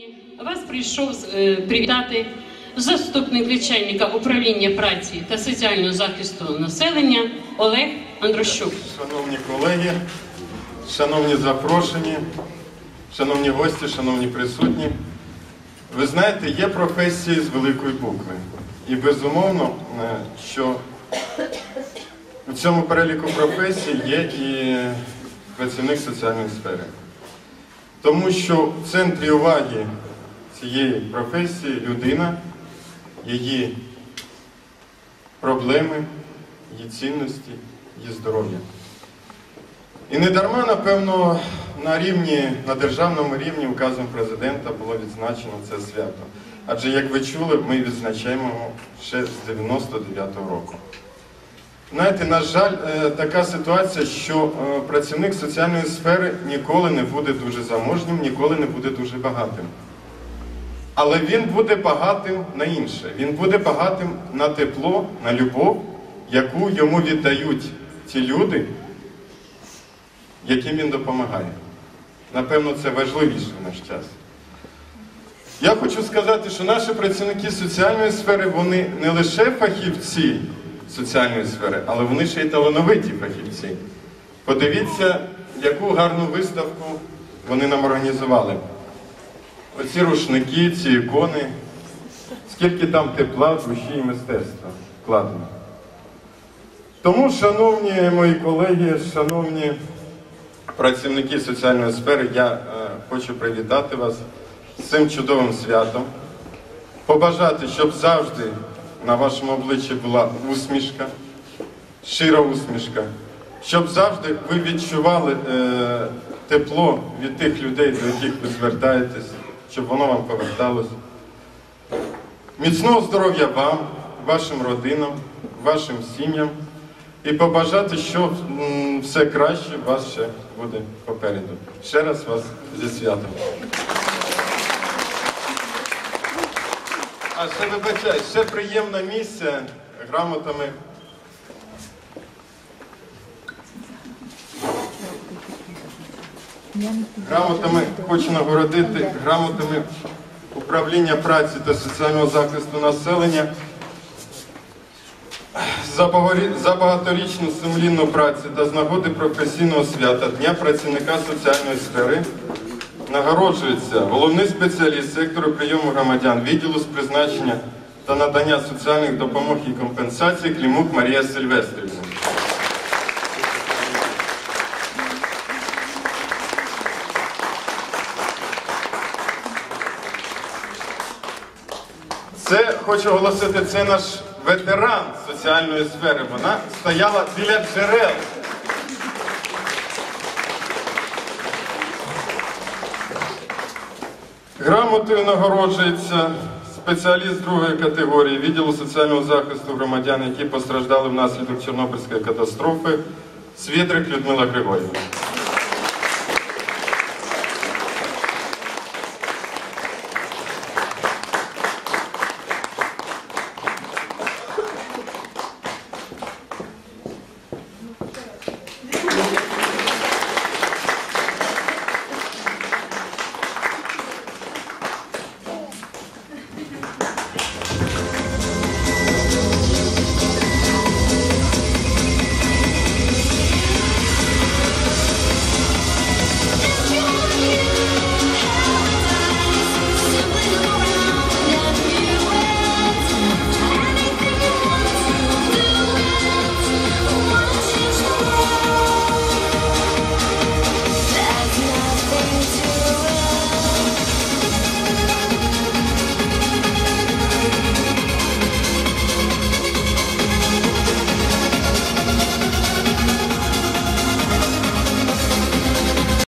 Сьогодні вас прийшов е, привітати заступник начальника управління праці та соціального захисту населення Олег Андрощук. Шановні колеги, шановні запрошені, шановні гості, шановні присутні, ви знаєте, є професії з великої букви. І безумовно, е, що у цьому переліку професій є і працівник соціальної сфери. Тому що в центрі уваги цієї професії людина, її проблеми, її цінності, її здоров'я. І не дарма, напевно, на рівні, на державному рівні указом президента було відзначено це свято. Адже, як ви чули, ми відзначаємо ще з 99-го року. Знаєте, на жаль, е, така ситуація, що е, працівник соціальної сфери ніколи не буде дуже заможнім, ніколи не буде дуже багатим. Але він буде багатим на інше. Він буде багатим на тепло, на любов, яку йому віддають ті люди, яким він допомагає. Напевно, це важливіше в наш час. Я хочу сказати, що наші працівники соціальної сфери, вони не лише фахівці соціальної сфери, але вони ще й талановиті фахівці. Подивіться, яку гарну виставку вони нам організували. Оці рушники, ці ікони, скільки там тепла, душі і мистецтва вкладено. Тому, шановні мої колеги, шановні працівники соціальної сфери, я е, хочу привітати вас з цим чудовим святом, побажати, щоб завжди на вашому обличчі була усмішка, щира усмішка, щоб завжди ви відчували е, тепло від тих людей, до яких ви звертаєтесь, щоб воно вам поверталось. Міцного здоров'я вам, вашим родинам, вашим сім'ям і побажати, що все краще вас ще буде попереду. Ще раз вас зі святом. А ще вибачаю, ще приємне місце грамотами. Грамотами хочу нагородити грамотами управління праці та соціального захисту населення за багаторічну сумлінну працю та з нагоди професійного свята Дня працівника соціальної сфери нагороджується головний спеціаліст сектору прийому громадян відділу з призначення та надання соціальних допомог і компенсацій Клімук Марія Сильвестрівна. Це хочу оголосити, це наш ветеран соціальної сфери. Вона стояла біля джерел. Грамотою нагороджується спеціаліст другої категорії відділу соціального захисту громадян, які постраждали внаслідок Чорнобильської катастрофи, Свідрик Людмила Григорівна.